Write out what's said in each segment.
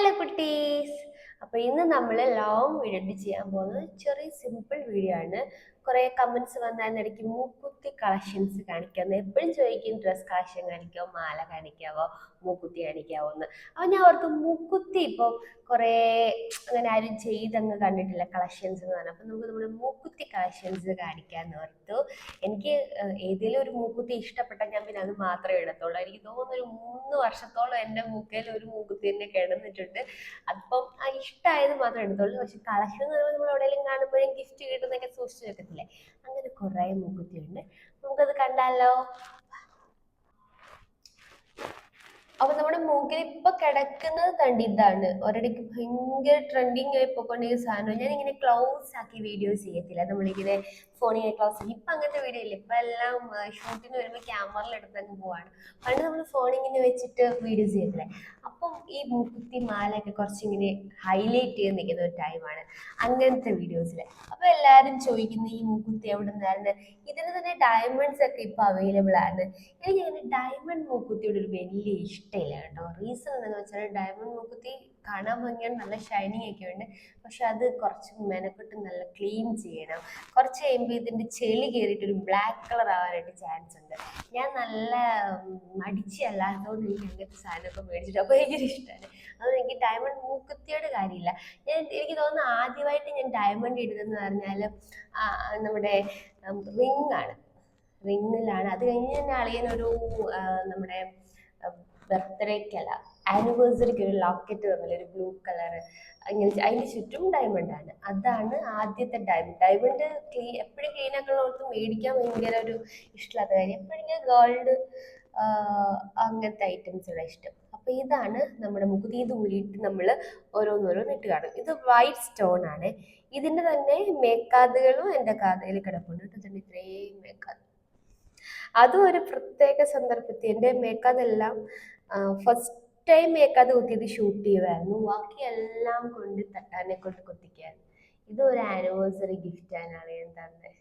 Hello കുട്ടീസ്. അപ്പൊ ഇന്ന് നമ്മൾ ലോങ് വീഡിയോ ചെയ്യാൻ പോകുന്നത് ചെറിയ സിമ്പിൾ വീഡിയോ ആണ്. കുറെ കമന്റ്സ് വന്നാൽ ഇടയ്ക്ക് മൂക്കുത്തി കളക്ഷൻസ് കാണിക്കാമെന്ന് എപ്പോഴും ചോദിക്കും ഡ്രസ് കളക്ഷൻ കാണിക്കാവോ മാല കാണിക്കാവോ മൂക്കുത്തി കാണിക്കാവോ എന്ന് അപ്പൊ ഞാൻ ഓർത്ത് മൂക്കുത്തി ഇപ്പോൾ കുറേ അങ്ങനെ ആരും ചെയ്തങ്ങ് കണ്ടിട്ടില്ല കളക്ഷൻസ് എന്ന് പറഞ്ഞാൽ. അപ്പൊ നമുക്ക് നമ്മുടെ മൂക്കുത്തി കളക്ഷൻസ് കാണിക്കാന്ന് ഓർത്തു. എനിക്ക് ഏതെങ്കിലും ഒരു മൂക്കുത്തി ഇഷ്ടപ്പെട്ടാൽ ഞാൻ പിന്നെ അത് മാത്രമേ ഇടത്തുള്ളൂ. എനിക്ക് തോന്നുന്നു ഒരു മൂന്ന് വർഷത്തോളം എന്റെ മൂക്കയിൽ ഒരു മൂക്കുത്തി തന്നെ കിടന്നിട്ടുണ്ട്. അപ്പം ആ ഇഷ്ടമായത് മാത്രമേ എടുത്തുള്ളൂ പക്ഷെ കളക്ഷൻ എന്ന് പറയുമ്പോൾ നമ്മൾ എവിടെയെങ്കിലും കാണുമ്പോഴും ഗിഫ്റ്റ് കിട്ടുന്നൊക്കെ സൂക്ഷിച്ച് വെക്കത്തില്ലേ അങ്ങനെ കുറേ മൂക്കുത്തി ഉണ്ട്. നമുക്കത് കണ്ടാലോ? അപ്പൊ നമ്മുടെ മൂക്കിൽ ഇപ്പൊ കിടക്കുന്നത് കണ്ട് ഇതാണ്. ഒരിടയ്ക്ക് ഭയങ്കര ട്രെൻഡിങ് ആയി പോയിക്കൊണ്ടിരിക്കുന്ന സാധനം. ഞാൻ ഇങ്ങനെ ക്ലോസ് ആക്കി വീഡിയോസ് ചെയ്യത്തില്ല. നമ്മളിങ്ങനെ ഫോണിൽ ക്ലോസ് ആക്കി. ഇപ്പൊ അങ്ങനത്തെ വീഡിയോ ഇല്ല. ഇപ്പൊ എല്ലാം ഷൂട്ടിന് വരുമ്പോൾ ക്യാമറയിൽ എടുത്തങ്ങ് പോവാണ്. പണ്ട് നമ്മൾ ഫോണിങ്ങനെ വെച്ചിട്ട് വീഡിയോസ് ചെയ്യത്തില്ലേ? അപ്പം ഈ മൂക്കുത്തി മാലയൊക്കെ കുറച്ചിങ്ങനെ ഹൈലൈറ്റ് ചെയ്ത് നിൽക്കുന്ന ഒരു ടൈമാണ് അങ്ങനത്തെ വീഡിയോസിൽ അപ്പൊ എല്ലാരും ചോദിക്കുന്ന ഈ മൂക്കുത്തി എവിടെ നിന്നായിരുന്നു ഇതിന് തന്നെ ഡയമണ്ട്സ് ഒക്കെ ഇപ്പൊ അവൈലബിൾ ആണ്. എനിക്ക് ഡയമണ്ട് മൂക്കുത്തിയോട് ഒരു വലിയ ഇഷ്ടമില്ല കേട്ടോ. റീസൺ എന്താണെന്ന് വെച്ചാൽ ഡയമണ്ട് മൂക്കുത്തി കാണാൻ ഭംഗിയാണ് നല്ല ഷൈനിങ് ഒക്കെ ഉണ്ട്. പക്ഷെ അത് കുറച്ച് മെനക്കെട്ട് നല്ല ക്ലീൻ ചെയ്യണം. കുറച്ച് കഴിയുമ്പോൾ ഇതിന്റെ ചെളി കയറിയിട്ട് ഒരു ബ്ലാക്ക് കളർ ആവാനായിട്ട് ചാൻസ് ഉണ്ട്. ഞാൻ നല്ല മടിച്ചല്ലാത്തതുകൊണ്ട് എനിക്ക് അങ്ങനത്തെ സാധനമൊക്കെ മേടിച്ചിട്ട് അപ്പോൾ ഭയങ്കര ഇഷ്ടമാണ് അതുകൊണ്ട് എനിക്ക് ഡയമണ്ട് മൂക്കുത്തിയോട് കാര്യമില്ല. ഞാൻ എനിക്ക് തോന്നുന്നു ആദ്യമായിട്ട് ഞാൻ ഡയമണ്ട് ഇടുന്നതെന്ന് പറഞ്ഞാൽ നമ്മുടെ റിംഗ് ആണ്. റിങ്ങിലാണ് അത് കഴിഞ്ഞ് തന്നെ അളിയനൊരു ഒരു നമ്മുടെ ബർത്ത്ഡേക്കല്ല ആനിവേഴ്സറിക്ക് ഒരു ലോക്കറ്റ് തന്നില്ല ഒരു ബ്ലൂ കളർ അങ്ങനെ അതിന് ചുറ്റും ഡയമണ്ട് ആണ്. അതാണ് ആദ്യത്തെ ഡയമണ്ട് ഡയമണ്ട് എപ്പോഴും ക്ലീൻ ആക്കണോർത്ത് മേടിക്കാൻ ഭയങ്കര ഒരു ഇഷ്ടമില്ലാത്ത കാര്യം. എപ്പോഴും ഞാൻ ഗോൾഡ് അങ്ങനത്തെ ഐറ്റംസുള്ള ഇഷ്ടം. അപ്പോൾ ഇതാണ് നമ്മുടെ മുകുതി ഊരിയിട്ട് നമ്മൾ ഓരോന്നോരോന്ന് ഇട്ട് കാണും ഇത് വൈറ്റ് സ്റ്റോൺ ആണ്. ഇതിന്റെ തന്നെ മേക്കാതുകളും എന്റെ കാതയിൽ കിടപ്പുണ്ട് കേട്ടോ ഇത്രയും മേക്കാത് അതും ഒരു പ്രത്യേക സന്ദർഭത്തിൽ എന്റെ മേക്കാതെല്ലാം ഫസ്റ്റ് ടൈം മേക്കാത് കുത്തിയത് ഷൂട്ട് ചെയ്യുമായിരുന്നു ബാക്കി എല്ലാം കൊണ്ട് തട്ടാനെ കൊണ്ട് കുത്തിക്കായിരുന്നു ഇത് ഒരു ആനിവേഴ്സറി ഗിഫ്റ്റാണ് അറിയാൻ തന്നെ.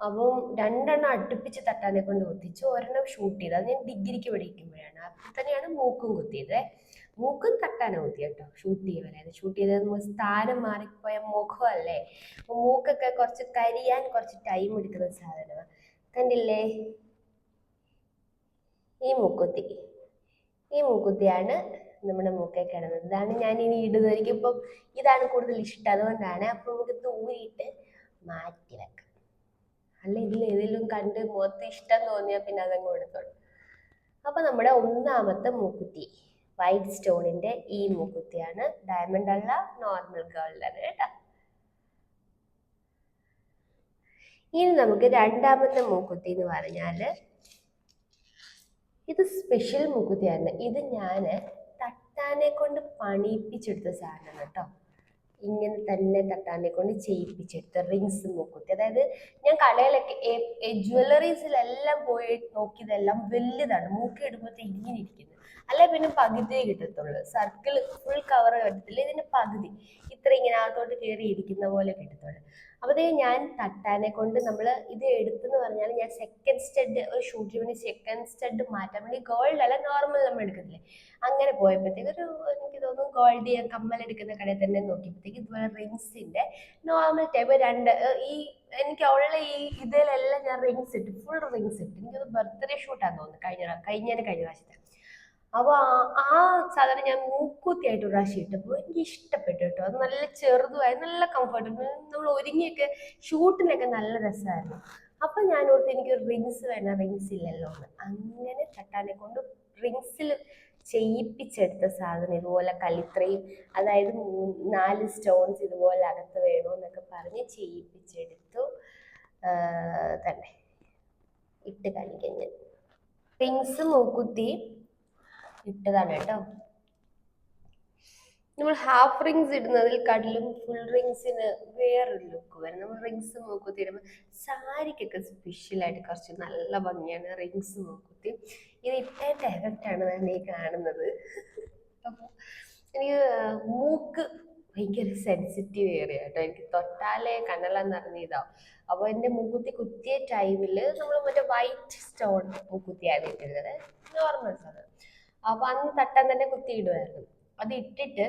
അപ്പം രണ്ടെണ്ണം അടുപ്പിച്ച് തട്ടാനെ കൊണ്ട് കുത്തിച്ചു ഒരെണ്ണം ഷൂട്ട് ചെയ്ത്. അത് ഞാൻ ഡിഗ്രിക്ക് പഠിക്കുമ്പോഴാണ്. അപ്പം തന്നെയാണ് മൂക്കും കുത്തിയത്. മൂക്കും തട്ടാനെ കുത്തി കേട്ടോ ഷൂട്ട് ചെയ്യുമല്ലേ ഷൂട്ട് ചെയ്തത് സ്ഥാനം മാറിപ്പോയ മുഖമല്ലേ? അപ്പം മൂക്കൊക്കെ കുറച്ച് കരിയാൻ കുറച്ച് ടൈം എടുക്കുന്ന സാധനമാണ്. കണ്ടില്ലേ? ഈ മൂക്കുത്തി ഈ മൂക്കുത്തിയാണ് നമ്മുടെ മൂക്കെ കിടന്നത്. ഇതാണ് ഞാൻ ഇനി ഇടുന്നത്. എനിക്കിപ്പം ഇതാണ് കൂടുതൽ ഇഷ്ടം. അതുകൊണ്ടാണ് അപ്പം നമുക്ക് തൂരിയിട്ട് മാറ്റി വെക്കാം. അല്ല ഇതിൽ ഏതെങ്കിലും കണ്ട് മുഖത്ത് ഇഷ്ടം തോന്നിയാൽ പിന്നെ അതങ്ങ് എടുത്തോളൂ. അപ്പം നമ്മുടെ ഒന്നാമത്തെ മൂക്കുത്തി വൈറ്റ് സ്റ്റോണിന്റെ ഈ മൂക്കുത്തിയാണ് ഡയമണ്ട് അല്ല നോർമൽ ഗോൾഡാണ് കേട്ടോ. ഇനി നമുക്ക് രണ്ടാമത്തെ മൂക്കുത്തി എന്ന് പറഞ്ഞാൽ ഇത് സ്പെഷ്യൽ മുകുതിയായിരുന്നു ഇത് ഞാൻ തട്ടാനെ കൊണ്ട് പണിയിപ്പിച്ചെടുത്ത സാധനമാണ് കേട്ടോ. ഇങ്ങനെ തന്നെ തട്ടാനെ കൊണ്ട് ചെയ്യിപ്പിച്ചെടുത്ത റിങ്സ് മുക്കുത്തി അതായത് ഞാൻ കടയിലൊക്കെ ജ്വല്ലറീസിലെല്ലാം പോയി നോക്കിയതെല്ലാം വലുതാണ്. മൂക്കി ഇടുമ്പോഴത്തെ ഇങ്ങനെ ഇരിക്കുന്നു. അല്ല പിന്നെ പകുതിയെ കിട്ടത്തുള്ളൂ. സർക്കിൾ ഫുൾ കവർ കിട്ടത്തില്ല. ഇതിന് പകുതി. ഇത്ര ഇങ്ങനെ അകത്തോട്ട് കയറി ഇരിക്കുന്ന പോലെ കിട്ടത്തുള്ളൂ. അപ്പോഴത്തേ ഞാൻ തട്ടാനെ കൊണ്ട് നമ്മൾ ഇത് എടുത്തെന്ന് പറഞ്ഞാൽ ഞാൻ സെക്കൻഡ് സ്റ്റഡ് ഒരു ഷൂട്ടിന് വേണ്ടി സെക്കൻഡ് സ്റ്റഡ് മാറ്റാൻ വേണ്ടി ഗോൾഡ് അല്ല നോർമൽ നമ്മൾ എടുക്കത്തില്ലേ? അങ്ങനെ പോയപ്പോഴത്തേക്ക് ഒരു എനിക്ക് തോന്നുന്നു ഗോൾഡ് ഞാൻ കമ്മൽ എടുക്കുന്ന കടയിൽ തന്നെ നോക്കിയപ്പോഴത്തേക്ക് ഇതുപോലെ റിങ്സിന്റെ നോർമൽ ടൈപ്പ് രണ്ട് ഈ എനിക്ക് ഉള്ള ഈ ഇതിലെല്ലാം ഞാൻ റിങ്സ് ഇട്ട് ഫുൾ റിങ്സ് ഇട്ട്. എനിക്കത് ബർത്ത്ഡേ ഷൂട്ടാന്ന് തോന്നുന്നു. കഴിഞ്ഞ കഴിഞ്ഞ കഴിഞ്ഞ പ്രാവശ്യത്തെ. അപ്പോൾ ആ സാധനം ഞാൻ മൂക്കുത്തിയായിട്ട് ഒരു പ്രാവശ്യം ഇട്ടപ്പോൾ എനിക്ക് ഇഷ്ടപ്പെട്ടു കേട്ടോ. അത് നല്ല ചെറുതുമായി നല്ല കംഫർട്ടബിൾ നമ്മൾ ഒരുങ്ങിയൊക്കെ ഷൂട്ടിനൊക്കെ നല്ല രസമായിരുന്നു. അപ്പം ഞാൻ ഓർത്ത് എനിക്ക് റിങ്സ് വേണം. റിങ്സ് ഇല്ലല്ലോ അങ്ങനെ തട്ടാനെ കൊണ്ട് റിങ്സിൽ ചെയ്യിപ്പിച്ചെടുത്ത സാധനം ഇതുപോലെ കലിത്രയും അതായത് നാല് സ്റ്റോൺസ് ഇതുപോലെ അകത്ത് വേണമെന്നൊക്കെ പറഞ്ഞ് ചെയ്യിപ്പിച്ചെടുത്തു. തന്നെ. ഇട്ട് കാണിക്കാൻ ഞാൻ. റിങ്സ് മൂക്കുത്തി. ഇട്ടതാണ് കേട്ടോ. നമ്മൾ ഹാഫ് റിങ്സ് ഇടുന്നതിൽ കടലും ഫുൾ റിങ്സിന് വേറൊരു ലുക്ക് വരും. നമ്മൾ റിങ്സ് മൂക്കുത്തി ഇടുമ്പോൾ സാരിക്കൊക്കെ സ്പെഷ്യലായിട്ട് കുറച്ച് നല്ല ഭംഗിയാണ് റിങ്സ് മൂക്കുത്തി ഇത് ഇട്ടേന്റെ എഫക്റ്റാണ് ഞാൻ ഈ കാണുന്നത്. അപ്പോൾ എനിക്ക് മൂക്ക് ഭയങ്കര സെൻസിറ്റീവ് ഏറിയ കേട്ടോ എനിക്ക് തൊട്ടാലേ കണ്ണലെന്ന് നിറഞ്ഞ ഇതാവും. അപ്പോൾ എന്റെ മൂക്കുത്തി കുത്തിയ ടൈമിൽ നമ്മൾ മറ്റേ വൈറ്റ് സ്റ്റോൺ മൂക്കുത്തിയാണ് ഇട്ടിരുന്നത്. നോർമൽ സാധനം. അപ്പോൾ അന്ന് തട്ടാൻ തന്നെ കുത്തിയിടുമായിരുന്നു അത് ഇട്ടിട്ട്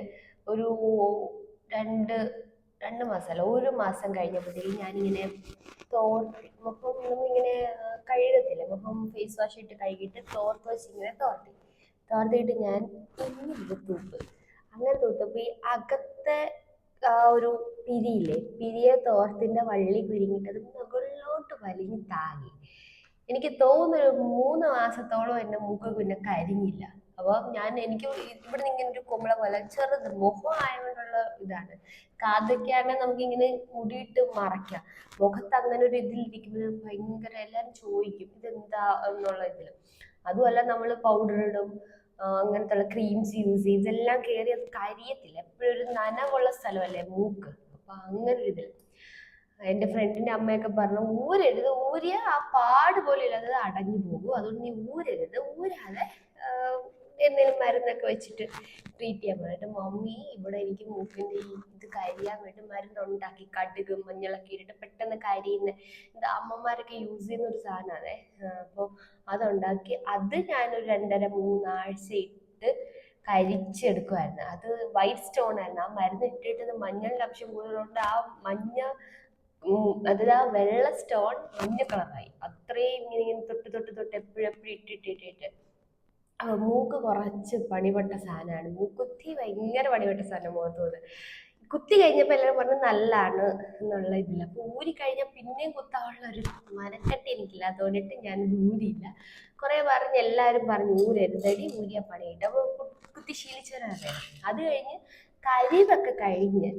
ഒരു രണ്ട് രണ്ട് മാസമല്ല ഒരു മാസം കഴിഞ്ഞപ്പോഴത്തേക്കും ഞാനിങ്ങനെ തോർത്തി മുഖം ഒന്നും ഇങ്ങനെ കഴുകത്തില്ല. മുഖം ഫേസ് വാഷ് ഇട്ട് കഴുകിയിട്ട് തോർത്ത് വെച്ച് ഇങ്ങനെ തോർത്തി. തോർത്തിയിട്ട് ഞാൻ ഇങ്ങനെ തൂപ്പ് അങ്ങനെ തൂത്തപ്പോൾ ഈ അകത്തെ ആ ഒരു പിരിയില്ലേ പിരിയ തോർത്തിന്റെ വള്ളി കുരുങ്ങിയിട്ട് അത് മുകളിലോട്ട് വലിഞ്ഞ് താങ്ങി. എനിക്ക് തോന്നുന്നു ഒരു മൂന്ന് മാസത്തോളം എന്റെ മുഖം പിന്നെ കരിഞ്ഞില്ല. അപ്പോൾ ഞാൻ എനിക്ക് ഇവിടെ ഇങ്ങനെ ഒരു കുമ്പള പോലെ ചെറുത് മുഖം ആയതുകൊണ്ടുള്ള ഇതാണ്. നമുക്ക് നമുക്കിങ്ങനെ മുടിയിട്ട് മറയ്ക്കാം. മുഖത്ത് അങ്ങനെ ഒരു ഇതിലിരിക്കുമ്പോൾ ഭയങ്കര എല്ലാവരും ചോദിക്കും ഇതെന്താ? എന്നുള്ള ഇതിൽ അതുമല്ല നമ്മൾ പൗഡർ ഇടും അങ്ങനത്തെ അങ്ങനത്തെ ക്രീംസ് യൂസ് ചെയ്യും. ഇതെല്ലാം കയറി അത് കരിയത്തില്ല. എപ്പോഴും ഒരു നനവുള്ള സ്ഥലമല്ലേ മൂക്ക്. അപ്പൊ അങ്ങനെ ഒരു ഇതിൽ എന്റെ ഫ്രണ്ടിന്റെ അമ്മയൊക്കെ പറഞ്ഞു ഊരരുത് ഊരിയ ആ പാട് പോലെ ഇല്ലാതെ അടഞ്ഞു പോകും. അതുകൊണ്ട് നീ ഊരരുത് ഊരാതെ എന്തെങ്കിലും മരുന്നൊക്കെ വെച്ചിട്ട് ട്രീറ്റ് ചെയ്യാൻ പറഞ്ഞിട്ട് മമ്മി ഇവിടെ എനിക്ക് മൂക്കിന്റെ ഈ ഇത് കരിയാൻ വേണ്ടി മരുന്നുണ്ടാക്കി. കടുക് മഞ്ഞളൊക്കെ ഇട്ടിട്ട് പെട്ടെന്ന് കരിയുന്ന ഇത് അമ്മമാരൊക്കെ യൂസ് ചെയ്യുന്ന ഒരു സാധനമാണ് അപ്പോൾ അതുണ്ടാക്കി അത് ഞാനൊരു രണ്ടര മൂന്നാഴ്ച ഇട്ട് കരിച്ചെടുക്കുമായിരുന്നു അത് വൈറ്റ് സ്റ്റോൺ ആയിരുന്നു. ആ മരുന്ന് ഇട്ടിട്ട് മഞ്ഞളിന്റെ അംശം കൂടുതലുണ്ട് ആ മഞ്ഞ അതിൽ ആ വെള്ള സ്റ്റോൺ മഞ്ഞ കളറായി അത്രയും ഇങ്ങനെ ഇങ്ങനെ തൊട്ട് തൊട്ട് തൊട്ട് എപ്പോഴും എപ്പോഴും ഇട്ടിട്ടിട്ടിട്ട് മൂക്ക് കുറച്ച് പണിപ്പെട്ട സാധനമാണ്. മൂക്കുത്തി ഭയങ്കര പണിപ്പെട്ട സാധനം മുഖത്ത് പോകുന്നത് കുത്തി കഴിഞ്ഞപ്പോൾ എല്ലാവരും പറഞ്ഞു നല്ലതാണ് എന്നുള്ള ഇതില്ല. അപ്പൊ ഊരി കഴിഞ്ഞാൽ പിന്നെയും കുത്താനുള്ള ഒരു മനക്കെട്ടി എനിക്കില്ല. അതുകൊണ്ടിട്ട് ഞാൻ ഊരിയില്ല. കുറെ പറഞ്ഞ് എല്ലാവരും പറഞ്ഞു ഊരരുതടി ഊരിയ പണിയിട്ട് അപ്പോൾ കുത്തി ശീലിച്ചവരറിയാം അത് കഴിഞ്ഞ് കരിവൊക്കെ കഴിഞ്ഞ്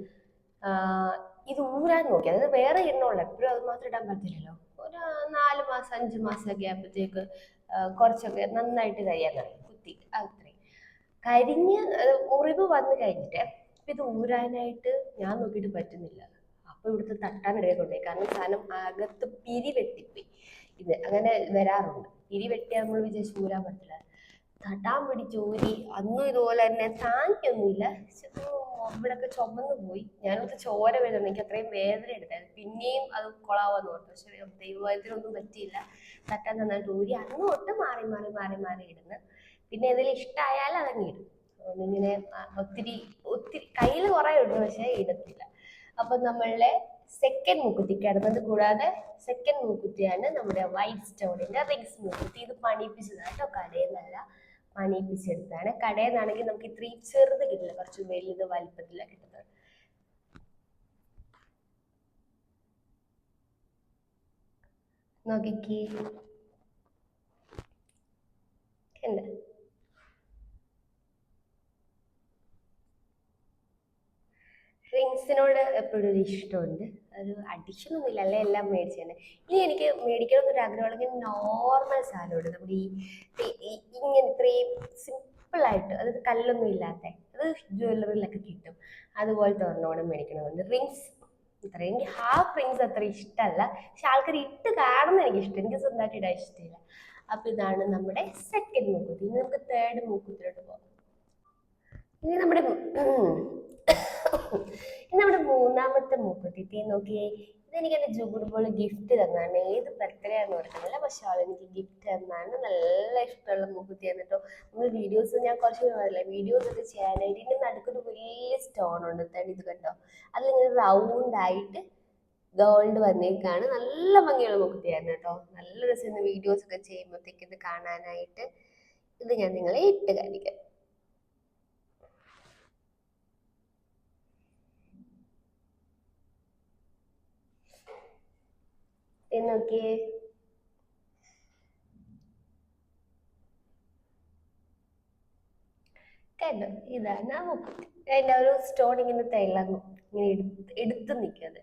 ഇത് ഊരാൻ നോക്കി. അതായത് വേറെ എണ്ണമുള്ള എപ്പോഴും അത് മാത്രം ഇടാൻ പറ്റില്ലല്ലോ ഒരു നാല് മാസം അഞ്ച് മാസമൊക്കെ ആകുമ്പോഴത്തേക്ക് കുറച്ചൊക്കെ നന്നായിട്ട് കരിയാൻ തുടങ്ങി. കുത്തി അത്രയും കരിഞ്ഞ് മുറിവ് വന്നു കഴിഞ്ഞിട്ട് ഇത് ഊരാനായിട്ട് ഞാൻ നോക്കിയിട്ട് പറ്റുന്നില്ല. അപ്പോൾ ഇവിടുത്തെ തട്ടാനിടയിൽ കൊണ്ടുപോയി. കാരണം സാധനം അകത്ത് പിരി വെട്ടിപ്പോയി. ഇത് അങ്ങനെ വരാറുണ്ട്. പിരി വെട്ടിയാൽ നമ്മൾ വിചാരിച്ച് ഊരാൻ പറ്റില്ല. തട്ടാൻ പിടിച്ച് ഊരി അന്നും ഇതുപോലെ തന്നെ താങ്ങിയൊന്നുമില്ല ഇവിടൊക്കെ ചുമന്ന് പോയി. ഞാനത് ചോര വരുന്നുണ്ട് എനിക്ക് അത്രയും വേദന എടുത്തായിരുന്നു. പിന്നെയും അത് കൊളാവാന്ന് ഓർത്തു. പക്ഷെ ദൈവത്തിനൊന്നും പറ്റിയില്ല. തട്ടാൻ നന്നായിട്ട് ഊരി അന്ന് തൊട്ട് മാറി മാറി മാറി മാറി ഇടുന്നു. പിന്നെ ഇതിൽ ഇഷ്ടമായാൽ അതങ്ങ് ഇടും ഇങ്ങനെ ഒത്തിരി ഒത്തിരി കയ്യിൽ കുറേ ഇടുന്നു പക്ഷെ ഇടത്തില്ല. അപ്പൊ നമ്മളുടെ സെക്കൻഡ് മൂക്കുത്തി കിടന്നത് കൂടാതെ സെക്കൻഡ് മൂക്കുത്തിയാണ് നമ്മുടെ വൈറ്റ് സ്റ്റോണിന്റെ റിങ്സ് മൂക്കുത്തി. ഇത് പണിയിപ്പിച്ചതാണ് കേട്ടോ. കടയിൽ നിന്നല്ല പണിയിപ്പിച്ചെടുത്താണ് കടയിൽ നിന്നാണെങ്കിൽ നമുക്ക് ഇത്രയും ചെറുത് കിട്ടില്ല. കുറച്ച് വലുത് വലിപ്പത്തിലാണ് കിട്ടുന്നത് നോക്കിക്കേ കണ്ടോ റിങ്സിനോട് എപ്പോഴും ഒരു ഇഷ്ടമുണ്ട്. ഒരു അഡിക്ഷൻ ഒന്നുമില്ല. അല്ലെ? എല്ലാം തന്നെ. ഇനി എനിക്ക് മേടിക്കണം എന്നൊരു ആഗ്രഹമുണ്ടെങ്കിൽ നോർമൽ സാധനമുണ്ട് നമ്മുടെ ഈ ഇങ്ങനെ ഇത്രയും സിമ്പിളായിട്ട് അതായത് കല്ലൊന്നും ഇല്ലാത്ത അത് ജ്വല്ലറിയിലൊക്കെ കിട്ടും. അതുപോലത്തെ ഒരെണ്ണം മേടിക്കണമെന്നുണ്ട്. റിങ്സ് ഇത്ര എനിക്ക് ഹാഫ് റിങ്സ് അത്ര ഇഷ്ടമല്ല. പക്ഷെ ആൾക്കാർ ഇട്ട് കാണുന്ന എനിക്ക് ഇഷ്ടം എനിക്ക് സ്വന്തമായിട്ട് ഇടാൻ ഇഷ്ടമില്ല. അപ്പൊ ഇതാണ് നമ്മുടെ സെക്കൻഡ് മൂക്കുത്തി. ഇനി നമുക്ക് തേർഡ് മൂക്കുത്തിലോട്ട് പോകാം. ഇനി നമ്മുടെ നമ്മുടെ മൂന്നാമത്തെ മൂക്കുത്തി തീ നോക്കിയേ ഇതെനിക്ക് എന്റെ ജുഗുടുമ്പോൾ ഗിഫ്റ്റ് തന്നാണ്. ഏത് ബർത്ത്ഡേ ആണെന്ന് ഓർക്കുന്നില്ല പക്ഷെ അവൾ എനിക്ക് ഗിഫ്റ്റ് തന്നാണ്. നല്ല ഇഷ്ടമുള്ള മൂക്കുത്തി കേട്ടോ. നമ്മൾ വീഡിയോസ് ഞാൻ കുറച്ച് പറയില്ല വീഡിയോസ് ഒക്കെ ചെയ്യാനായിട്ട് ഇതിന്റെ നടുക്കൊരു വലിയ സ്റ്റോൺ ഉണ്ട്. തടി ഇത് കണ്ടോ? അതിലിങ്ങനെ റൗണ്ട് ആയിട്ട് ഗോൾഡ് വന്നേക്കാണ്. നല്ല ഭംഗിയുള്ള മൂക്കുത്തിയായിരുന്നു കേട്ടോ. നല്ല രസമുണ്ട് വീഡിയോസ് ഒക്കെ ചെയ്യുമ്പോഴത്തേക്ക് ഇത് കാണാനായിട്ട്. ഇത് ഞാൻ നിങ്ങളെ ഇട്ട് കാണിക്കാം. ഇത് നോക്കിയേ കണ്ടോ? ഇതാണ് ആ മുക്കുത്തി അതിന്റെ ഒരു സ്റ്റോൺ ഇങ്ങനെ തിളങ്ങും ഇങ്ങനെ എടുത്ത് എടുത്ത് നിൽക്കുന്നത്.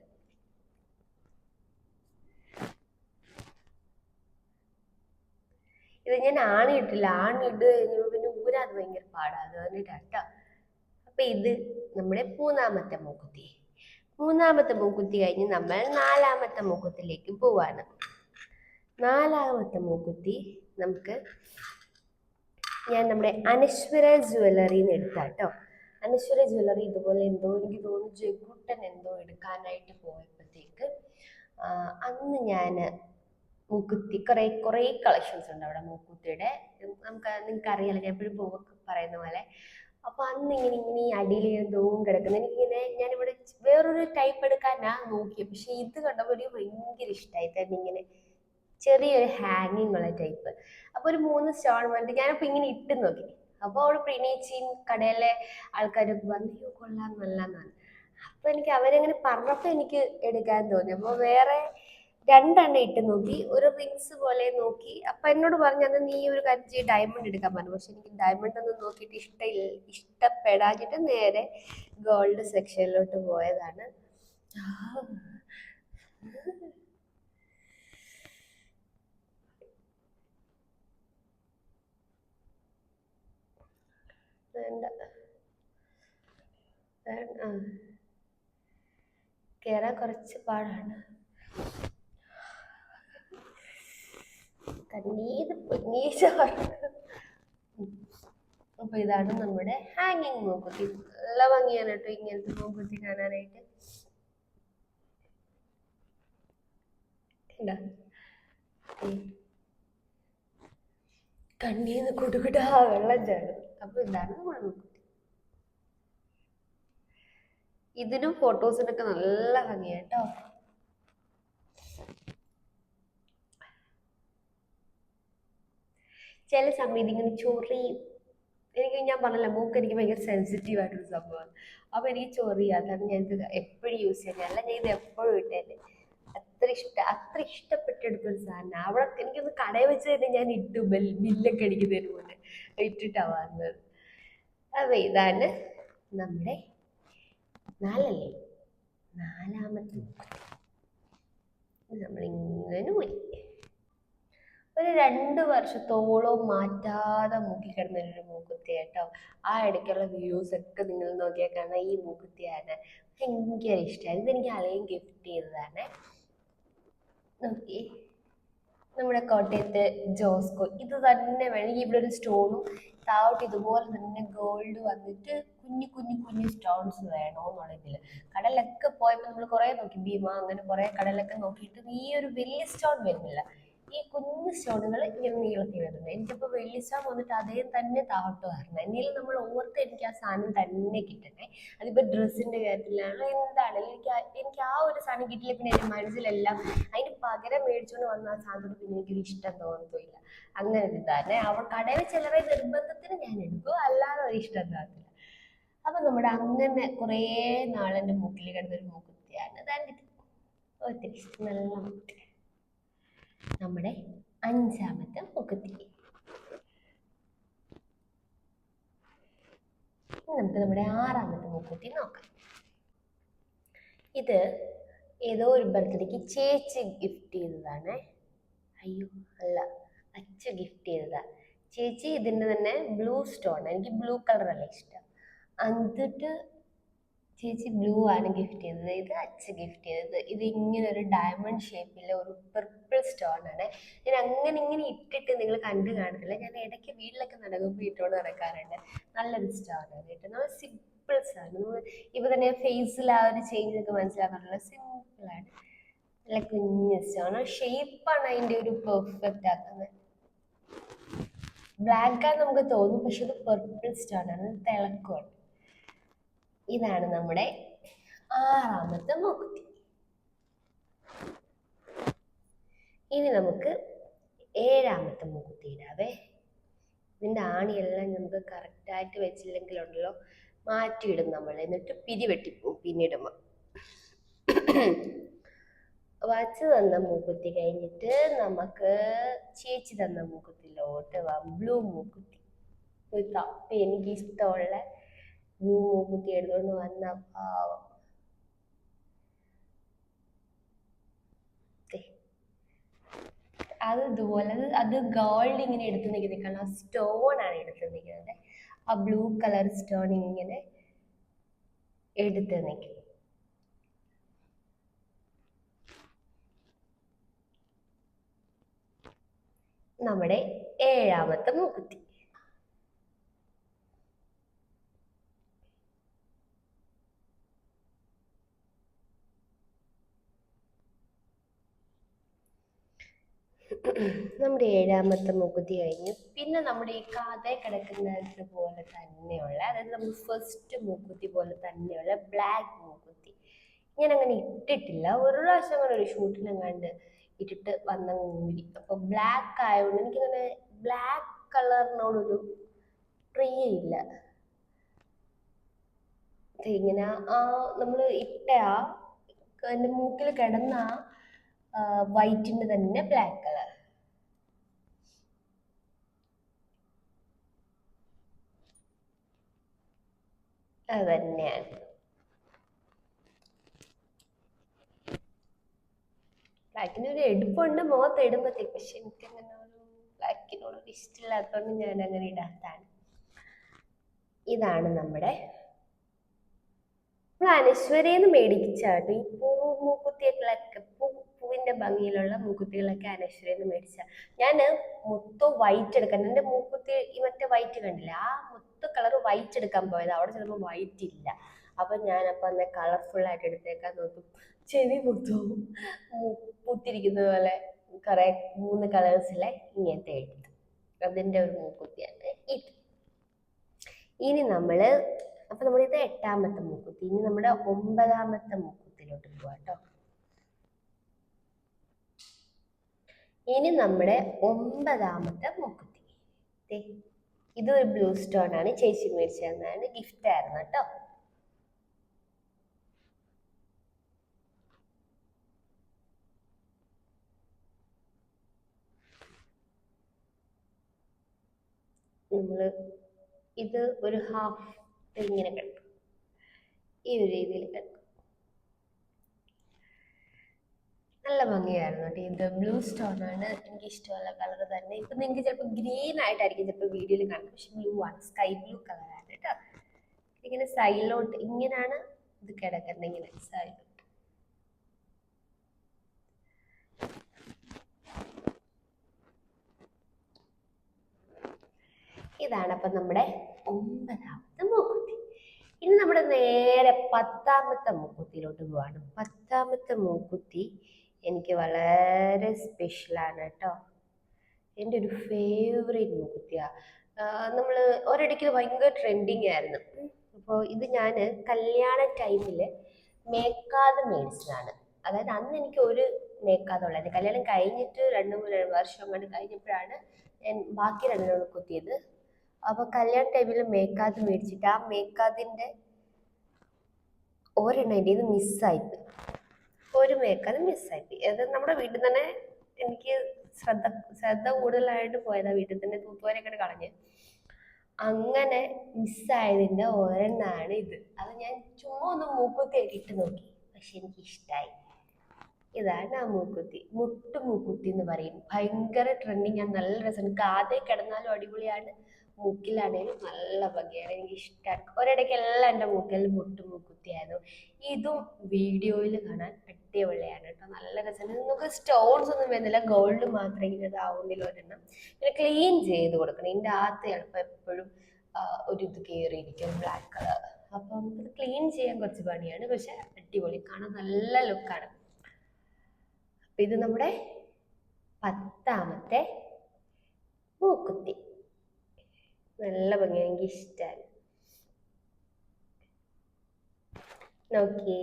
ഇത് ഞാൻ ആണിയിട്ടില്ല ആണിട്ട് കഴിഞ്ഞപ്പോൾ പിന്നെ ഊരാൻ ഭയങ്കര പാടാണ് അതുകൊണ്ടിട്ടാണ് കേട്ടോ അപ്പൊ ഇത് നമ്മുടെ മൂന്നാമത്തെ മൂക്കുത്തി മൂന്നാമത്തെ മൂക്കുത്തി കഴിഞ്ഞ് നമ്മൾ നാലാമത്തെ മൂക്കുത്തിലേക്ക് പോവാണ്. നാലാമത്തെ മൂക്കുത്തി നമുക്ക് ഞാൻ നമ്മുടെ അനശ്വര ജ്വല്ലറിന്ന് എടുത്താട്ടോ അനശ്വര ജ്വല്ലറി ഇതുപോലെ എന്തോ എനിക്ക് തോന്നുന്നു ജഗുട്ടൻ എന്തോ എടുക്കാനായിട്ട് പോയപ്പോഴത്തേക്ക് അന്ന് ഞാൻ മൂക്കുത്തി കുറേ കുറേ കളക്ഷൻസ് ഉണ്ട് അവിടെ മൂക്കുത്തിയുടെ. നമുക്ക് നിങ്ങൾക്ക് അറിയാലോ ഞാൻ എപ്പോഴും പോകുമ്പോൾ പറയുന്ന പോലെ അപ്പൊ അന്ന് ഇങ്ങനെ ഇങ്ങനെ ഈ അടിയിൽ ഇങ്ങനെ തൂങ്ങി കിടക്കുന്നത് എനിക്കിങ്ങനെ ഞാനിവിടെ വേറൊരു ടൈപ്പ് എടുക്കാനാ നോക്കി പക്ഷെ ഇത് കണ്ടപ്പോൾ എനിക്ക് ഭയങ്കര ഇഷ്ടമായി തന്നെ ഇങ്ങനെ ചെറിയൊരു ഹാങ്ങിങ് ഉള്ള ടൈപ്പ് അപ്പൊ ഒരു മൂന്ന് സ്റ്റോൺ വന്നിട്ട് ഞാനിപ്പോ ഇങ്ങനെ ഇട്ട് നോക്കി. അപ്പൊ അവിടെ പ്രണയിച്ചിയും കടയിലെ ആൾക്കാരൊക്കെ വന്നു കൊള്ളാം നല്ലതാണ് അപ്പൊ എനിക്ക് അവരങ്ങനെ പറഞ്ഞപ്പോ എനിക്ക് എടുക്കാൻ തോന്നി. അപ്പൊ വേറെ രണ്ടെണ്ണം ഇട്ട് നോക്കി. ഒരു റിങ്സ് പോലെ നോക്കി. അപ്പൊ എന്നോട് പറഞ്ഞു അന്ന് നീ ഒരു കാര്യം ഡയമണ്ട് എടുക്കാൻ പറഞ്ഞു. പക്ഷെ എനിക്ക് ഡയമണ്ട് ഒന്നും നോക്കിയിട്ട് ഇഷ്ടമില്ല ഇഷ്ടപ്പെടാഞ്ഞിട്ട് നേരെ ഗോൾഡ് സെക്ഷനിലോട്ട് പോയതാണ്. കയറാൻ കുറച്ച് പാടാണ്. കണ്ണീര് പൊന്നീശ അപ്പൊ ഇതാണ് നമ്മുടെ ഹാങ്ങിങ് മൂക്കുത്തി. നല്ല ഭംഗിയാണ് കേട്ടോ ഇങ്ങനത്തെ മൂക്കുത്തി കാണാനായിട്ട്. കണ്ണീന്ന് കുടുകുടാ വെള്ളം ചാടും. അപ്പൊ ഇതാണ് നമ്മുടെ മൂക്കുത്തി. ഇതിനും ഫോട്ടോസിനൊക്കെ നല്ല ഭംഗിയാട്ടോ ചില സമയത്ത് ഇങ്ങനെ ചൊറിയും എനിക്ക് ഞാൻ പറഞ്ഞല്ലോ മൂക്ക് എനിക്ക് ഭയങ്കര സെൻസിറ്റീവ് ആയിട്ടൊരു സംഭവമാണ്. അപ്പൊ എനിക്ക് ചൊറിയും അതാണ് ഞാൻ ഇത് എപ്പോഴും യൂസ് ചെയ്യുന്നത്. അല്ല ഞാൻ ഇത് എപ്പോഴും ഇട്ടേനെ. അത്ര ഇഷ്ട അത്ര ഇഷ്ടപ്പെട്ടെടുത്തൊരു സാധനം അവിടെ എനിക്കൊന്ന് കടയിൽ വെച്ച് തന്നെ ഞാൻ ഇട്ടു ബിൽ ബില്ലൊക്കെ അടിക്കുന്നതിന് മുന്നേ ഇട്ടിട്ടാ വാങ്ങുന്നത് അപ്പൊ ഇതാണ് നമ്മുടെ നാലല്ലേ? നാലാമത്തെ. നമ്മളിങ്ങനെ ഊരി ഒരു രണ്ട് വർഷത്തോളം മാറ്റാതെ മൂക്കി കിടന്ന ഒരു മൂക്കുത്തി കേട്ടോ ആ ഇടയ്ക്കുള്ള വ്യൂസ് ഒക്കെ നിങ്ങൾ നോക്കിയാൽ കാണാം ഈ മൂക്കുത്തിയാണ് ഭയങ്കര ഇഷ്ടമായി ഇതെനിക്ക് അളയും ഗിഫ്റ്റ് ചെയ്തതാണ്. നോക്കി നമ്മുടെ കോട്ടയത്ത് ജോസ്കോ. ഇത് തന്നെ വേണമെങ്കിൽ ഇവിടെ ഒരു സ്റ്റോണും താഴോട്ട് ഇതുപോലെ തന്നെ ഗോൾഡ് വന്നിട്ട് കുഞ്ഞു കുഞ്ഞു കുഞ്ഞു സ്റ്റോൺസ് വേണോ എന്നുള്ളതിൽ കടലൊക്കെ പോയപ്പോൾ നമ്മൾ കുറേ നോക്കി. ഭീമ അങ്ങനെ കുറേ കടലൊക്കെ നോക്കിയിട്ട് ഈ ഒരു വലിയ സ്റ്റോൺ വരുന്നില്ല. ഈ കുഞ്ഞു സ്റ്റോണുകൾ ഇങ്ങനെ നീളത്തിൽ വരുന്നത്. എനിക്കിപ്പോൾ വെള്ളി സ്റ്റോൺ വന്നിട്ട് അതേ തന്നെ താഴോട്ട് വരണം എന്നെങ്കിലും നമ്മൾ ഓർത്ത് എനിക്ക് ആ സാധനം തന്നെ കിട്ടണേ അതിപ്പോൾ ഡ്രസ്സിന്റെ കാര്യത്തിലാണോ എന്താണെങ്കിലും എനിക്ക് എനിക്ക് ആ ഒരു സാധനം കിട്ടില്ല പിന്നെ എന്റെ മനസ്സിലെല്ലാം അതിന് പകരം മേടിച്ചുകൊണ്ട് വന്ന ആ സാധനം പിന്നെ എനിക്കൊരു ഇഷ്ടം തോന്നത്തില്ല അങ്ങനെ ഒരു ഇതാണ്. അവൾ കടയിൽ ചിലരെ നിർബന്ധത്തിന് ഞാൻ എടുക്കും. അല്ലാതെ ഒരു ഇഷ്ടം തോന്നത്തില്ല. അപ്പൊ നമ്മുടെ അങ്ങനെ കുറേ നാളെന്റെ മൂക്കിൽ കിടന്നൊരു മൂക്കുത്തിയാണ്. അതാണ് ഒത്തിരി നല്ല മൂക്കുത്തി നമ്മുടെ അഞ്ചാമത്തെ ഇനി നമുക്ക് നമ്മുടെ ആറാമത്തെ മുക്കുത്തി നോക്കാം. ഇത് ഏതോ ഒരു ബർത്ത്ഡേക്ക് ചേച്ചി ഗിഫ്റ്റ് ചെയ്തതാണ്. അയ്യോ അല്ല അച്ഛ ഗിഫ്റ്റ് ചെയ്തതാ. ചേച്ചി ഇതിന്റെ തന്നെ ബ്ലൂ സ്റ്റോൺ എനിക്ക് ബ്ലൂ കളറല്ല ഇഷ്ടം. എന്നിട്ട് ചേച്ചി ബ്ലൂ ആണ് ഗിഫ്റ്റ് ചെയ്തത്. ഇത് അച്ഛ ഗിഫ്റ്റ് ചെയ്തത്. ഇത് ഇങ്ങനെ ഒരു ഡയമണ്ട് ഷേപ്പിലെ ഒരു പർപ്പിൾ സ്റ്റോൺ ആണ്. ഞാൻ അങ്ങനെ ഇങ്ങനെ ഇട്ടിട്ട് നിങ്ങൾ കണ്ടു കാണത്തില്ല. ഞാൻ ഇടയ്ക്ക് വീട്ടിലൊക്കെ നടക്കുമ്പോൾ ഇട്ടുകൊണ്ട് നടക്കാറുണ്ട്. നല്ലൊരു സ്റ്റോൺ ആണ് കേട്ടോ. നമ്മൾ സിമ്പിൾ നമ്മൾ ഇപ്പൊ തന്നെ ഫേസിൽ ആ ഒരു ചേഞ്ച് ഒക്കെ സിമ്പിൾ ആണ്. നല്ല കുഞ്ഞ് സ്റ്റോൺ ഷേപ്പാണ് അതിന്റെ ഒരു പെർഫെക്റ്റ് ആക്കുന്നത്. ബ്ലാക്ക് ആണ് നമുക്ക് തോന്നും പക്ഷെ ഇത് പർപ്പിൾ സ്റ്റോൺ ആണ്. തിളക്കമുണ്ട്. തിളക്കമാണ് ഇതാണ് നമ്മുടെ ആറാമത്തെ മൂക്കുത്തി. ഇനി നമുക്ക് ഏഴാമത്തെ മൂക്കുത്തി ഇടാവേ. ഇതിന്റെ ആണിയെല്ലാം നമുക്ക് കറക്റ്റായിട്ട് വെച്ചില്ലെങ്കിലുണ്ടല്ലോ മാറ്റിയിടും നമ്മൾ എന്നിട്ട് പിരിവെട്ടിപ്പോവും പിന്നിടുമ്പോൾ വച്ച് തന്ന മൂക്കുത്തി കഴിഞ്ഞിട്ട് നമുക്ക് ചേച്ചി തന്ന മൂക്കുത്തിലോട്ട് വാ. ബ്ലൂ മൂക്കുത്തി. എനിക്ക് ഇഷ്ടമുള്ള ബ്ലൂ മൂക്കുത്തി എടുത്തോണ്ട് വന്ന പാവം. അത് ഇതുപോലെ അത് ഗോൾഡ് ഇങ്ങനെ എടുത്തു നിൽക്കുന്നത് കാരണം സ്റ്റോൺ ആണ് എടുത്തു നിൽക്കുന്നത്. ആ ബ്ലൂ കളർ സ്റ്റോൺ ഇങ്ങനെ എടുത്തു നിൽക്കും. നമ്മുടെ ഏഴാമത്തെ മൂക്കുത്തി നമ്മുടെ ഏഴാമത്തെ മുകുതി കഴിഞ്ഞു. പിന്നെ നമ്മുടെ ഈ കാതെ കിടക്കുന്നത് പോലെ തന്നെയുള്ള അതായത് നമ്മൾ ഫസ്റ്റ് മുകുതി പോലെ തന്നെയുള്ള ബ്ലാക്ക് മുകുതി. ഞാൻ അങ്ങനെ ഇട്ടിട്ടില്ല. ഒരു പ്രാവശ്യം അങ്ങനെ ഒരു ഷൂട്ടിനെങ്ങാണ്ട് ഇട്ടിട്ട് വന്ന ഊരി അപ്പോൾ ബ്ലാക്ക് ആയതുകൊണ്ട് എനിക്കങ്ങനെ ബ്ലാക്ക് കളറിനോടൊരു പ്രിയയില്ല. ഇങ്ങനെ ആ നമ്മൾ ഇട്ട ആ എന്റെ മൂക്കിൽ കിടന്ന ആ വൈറ്റിന്റെ തന്നെ ബ്ലാക്ക് കളർ അത് തന്നെയാണ് ബ്ലാക്കിന് ഒരു എടുപ്പുണ്ട്. മുഖത്ത് ഇടുമ്പോഴത്തേക്ക് പക്ഷെ എനിക്കങ്ങനെ ഒരു ബ്ലാക്കിനോട് ഒരു ഇഷ്ടമില്ലാത്തതുകൊണ്ട് ഞാൻ അങ്ങനെ ഇടാത്താണ് ഇതാണ് നമ്മുടെ അനശ്വരേന്ന് മേടിച്ചാട്ടോ ഈ പൂ മൂക്കുത്തികളൊക്കെ പൂ പൂവിന്റെ ഭംഗിയിലുള്ള മൂക്കുത്തികളൊക്കെ അനശ്വരേന്ന് മേടിച്ച. ഞാൻ മൊത്തം വൈറ്റ് എടുക്കാൻ. എന്റെ മൂക്കുത്തി ഈ മറ്റേ വൈറ്റ് കണ്ടില്ല? ആ മൊത്തം കളർ വൈറ്റ് എടുക്കാൻ പോയത്. അവിടെ ചെല്ലുമ്പോൾ വൈറ്റ് ഇല്ല. അപ്പൊ ഞാൻ അപ്പൊ അന്ന് കളർഫുൾ ആയിട്ട് എടുത്തേക്കാൻ നോക്കും. ചെവി മുത്തും? പൂത്തിരിക്കുന്നത് പോലെ കുറെ മൂന്ന് കളേഴ്സിലെ ഇങ്ങനത്തെ എടുത്തു. അതിന്റെ ഒരു മൂക്കുത്തിയാണ് ഇത്. ഇനി നമ്മൾ അപ്പൊ നമ്മുടെ ഇത് എട്ടാമത്തെ മൂക്കുത്തി. ഇനി നമ്മുടെ ഒമ്പതാമത്തെ മൂക്കുത്തിലോട്ട് പോവാം കേട്ടോ ഇനി നമ്മുടെ ഒമ്പതാമത്തെ മൂക്കുത്തി. ഇത് ഒരു ബ്ലൂ സ്റ്റോൺ ആണ് ചേച്ചി മേടിച്ചു തന്നതാണ് ഗിഫ്റ്റ് ആയിരുന്നു കേട്ടോ. നമ്മൾ ഇത് ഒരു ഹാഫ് ഇങ്ങനെ കിടക്കും ഈ ഒരു രീതിയിൽ കിടക്കും നല്ല ഭംഗിയായിരുന്നു കേട്ടോ. ഇത് ബ്ലൂ സ്റ്റോൺ ആണ്. എനിക്ക് ഇഷ്ടമുള്ള കളർ തന്നെ. ഇപ്പൊ നിങ്ങൾക്ക് ചിലപ്പോൾ ഗ്രീൻ ആയിട്ടായിരിക്കും ചിലപ്പോൾ വീഡിയോയിൽ കാണുന്നത്. പക്ഷെ ബ്ലൂ ആണ്. സ്കൈ ബ്ലൂ കളറാണ് കേട്ടോ. ഇങ്ങനെ സൈഡിലോട്ട് ഇങ്ങനെയാണ് ഇത് കിടക്കുന്നത്. ഇങ്ങനെ സൈഡിലോട്ട്. ഇതാണ് അപ്പം നമ്മുടെ ഒമ്പതാമത്തെ മൂക്കുത്തി. ഇനി നമ്മുടെ നേരെ പത്താമത്തെ മൂക്കുത്തിയിലോട്ട് പോവാണ്. പത്താമത്തെ മൂക്കുത്തി എനിക്ക് വളരെ സ്പെഷ്യലാണ് കേട്ടോ എന്റെ ഒരു ഫേവറേറ്റ് മൂക്കുത്തിയാണ് നമ്മൾ ഒരിടയ്ക്ക് ഭയങ്കര ട്രെൻഡിങ് ആയിരുന്നു. അപ്പോൾ ഇത് ഞാൻ കല്യാണ ടൈമിൽ മേക്കാതെ മേടിച്ചതാണ്. അതായത് അന്ന് എനിക്ക് ഒരു മേക്കാതെ ഉള്ളത് കല്യാണം കഴിഞ്ഞിട്ട് രണ്ട് മൂന്ന് വർഷം കൊണ്ട് കഴിഞ്ഞപ്പോഴാണ് ഞാൻ ബാക്കി രണ്ടെണ്ണം കുത്തിയത്. അപ്പോൾ കല്യാണ ടൈമിൽ മേക്കാത് മേടിച്ചിട്ട് ആ മേക്കാതിന്റെ ഒരെണ്ണം എന്റെ ഇത് മിസ്സായിപ്പോയി ഒരു മേക്കാത് മിസ്സായിപ്പോയി അത് നമ്മുടെ വീട്ടിൽ തന്നെ എനിക്ക് ശ്രദ്ധ ശ്രദ്ധ കൂടുതലായിട്ട് പോയതാ വീട്ടിൽ തന്നെ തൂത്തുവാരൊക്കെ കളഞ്ഞ്. അങ്ങനെ മിസ്സായതിന്റെ ഒരെണ്ണാണ് ഇത്. അത് ഞാൻ ചുമ്മാ ഒന്ന് മൂക്കുത്തിയൊക്കെ ഇട്ട് നോക്കി. പക്ഷെ എനിക്ക് ഇഷ്ടമായി ഇതാണ് ആ മൂക്കുത്തി. മുട്ടു മൂക്കുത്തി എന്ന് പറയും. ഭയങ്കര ട്രെൻഡിങ് ആണ്. നല്ല രസമാണ്. കാതേ കിടന്നാലും അടിപൊളിയാണ്. മൂക്കിലാണേലും നല്ല ഭംഗിയാണ് എനിക്ക് ഇഷ്ടമാണ് ഒരിടയ്ക്ക് എല്ലാം എന്റെ മൂക്കിൽ മുട്ടും മൂക്കുത്തിയായിരുന്നു. ഇതും വീഡിയോയിൽ കാണാൻ അടിപൊളിയാണ് കേട്ടോ. നല്ല രസമാണ്. നമുക്ക് സ്റ്റോൺസ് ഒന്നും വരുന്നില്ല ഗോൾഡ് മാത്രമേ ഇങ്ങനെ റൗണ്ടിൽ ഒരെണ്ണം പിന്നെ ക്ലീൻ ചെയ്ത് കൊടുക്കണം. ഇതിന്റെ അകത്ത് ചിലപ്പോൾ എപ്പോഴും ഒരു ഇത് കയറിയിരിക്കും ബ്ലാക്ക് കളർ അപ്പം നമുക്കിത് ക്ലീൻ ചെയ്യാൻ കുറച്ച് പണിയാണ്. പക്ഷെ അടിപൊളി. കാണാൻ നല്ല ലുക്കാണ് അപ്പം ഇത് നമ്മുടെ പത്താമത്തെ മൂക്കുത്തി. നല്ല ഭംഗിയാണ് എനിക്ക് ഇഷ്ടമാണ് നോക്കിയേ.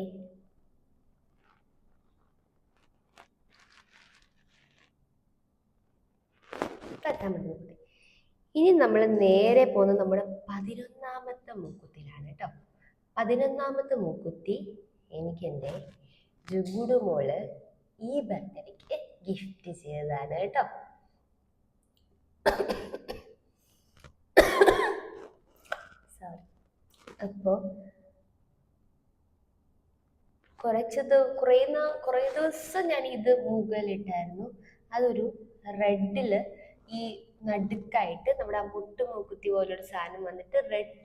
ഇനി നമ്മൾ നേരെ പോകുന്നത് നമ്മുടെ പതിനൊന്നാമത്തെ മൂക്കുത്തിലാണ് കേട്ടോ. പതിനൊന്നാമത്തെ മൂക്കുത്തി എനിക്ക് എന്റെ ജുഗുഡു മോൾ ഈ ബർത്ത്ഡേക്ക് ഗിഫ്റ്റ് ചെയ്തതാണ് കേട്ടോ. അപ്പോൾ കുറച്ചത് കുറേ കുറേ ദിവസം ഞാൻ ഇത് മൂകലിട്ടായിരുന്നു അതൊരു റെഡിൽ ഈ നടുക്കായിട്ട് നമ്മുടെ ആ മുട്ട് മൂക്കുത്തി പോലൊരു സാധനം വന്നിട്ട് റെഡ്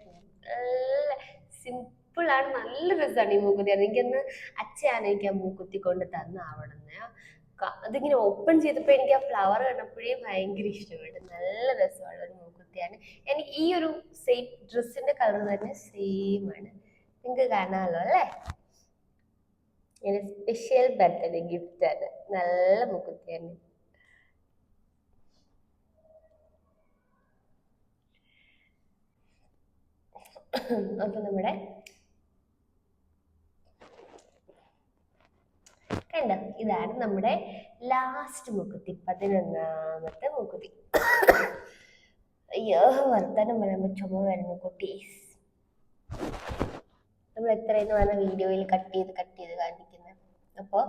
നല്ല സിമ്പിളാണ് നല്ല രസമാണ് ഈ മൂക്കുത്തി എനിക്കന്ന് അച്ഛയാണ് എനിക്ക് ആ മൂക്കുത്തി കൊണ്ട് തന്ന അവിടെ നിന്ന് അതിങ്ങനെ ഓപ്പൺ ചെയ്തപ്പോൾ എനിക്ക് ആ ഫ്ലവർ കണ്ടപ്പോഴേ ഭയങ്കര ഇഷ്ടപ്പെട്ടു. നല്ല രസമുള്ള ഒരു മൂക്കുത്തിയാണ്. എനിക്ക് ഈ ഒരു സെയിം ഡ്രസ്സിന്റെ കളർ തന്നെ സെയിം ആണ്. നിങ്ങൾക്ക് കാണാമല്ലോ അല്ലേ? സ്പെഷ്യൽ ബർത്ത്ഡേ ഗിഫ്റ്റ് ആണ്. നല്ല മൂക്കുത്തിയാണ്. അപ്പൊ നമ്മുടെ കണ്ട ഇതാണ് നമ്മുടെ ലാസ്റ്റ് മൂക്കുത്തി. പതിനൊന്നാമത്തെ മൂക്കുത്തി. അയ്യോ വർത്തമാനം പറയുമ്പോൾ ചുമ വരുന്നു കുട്ടീസ് നമ്മൾ എത്രയെന്ന് പറഞ്ഞ വീഡിയോയിൽ കട്ട് ചെയ്ത് കട്ട് ചെയ്ത് കാണിക്കുന്നത് അപ്പോൾ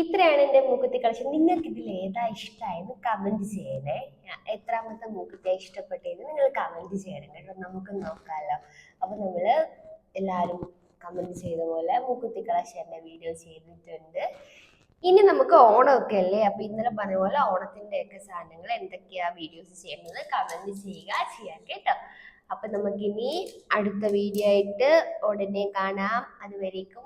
ഇത്രയാണ് എന്റെ മൂക്കുത്തി കളക്ഷൻ. നിങ്ങൾക്ക് ഇതിൽ ഏതാ ഇഷ്ടമായെന്ന് കമന്റ് ചെയ്യണേ. എത്രാമത്തെ മൂക്കുത്തിയാണ് ഇഷ്ടപ്പെട്ടതെന്ന് നിങ്ങൾ കമന്റ് ചെയ്യണം കേട്ടോ. നമുക്ക് നോക്കാമല്ലോ അപ്പോൾ നമ്മൾ എല്ലാവരും കമന്റ് ചെയ്ത പോലെ മൂക്കുത്തി കളക്ഷന്റെ വീഡിയോ ചെയ്തിട്ടുണ്ട്. ഇനി നമുക്ക് ഓണമൊക്കെ അല്ലേ? അപ്പൊ ഇന്നലെ പറഞ്ഞ പോലെ ഓണത്തിന്റെ ഒക്കെ സാധനങ്ങൾ എന്തൊക്കെയാ വീഡിയോസ് ചെയ്യുന്നത് കമന്റ് ചെയ്യുക ചെയ്യാം കേട്ടോ. അപ്പം നമുക്കിനി അടുത്ത വീഡിയോ ആയിട്ട് ഉടനെ കാണാം. അതുവരേക്കും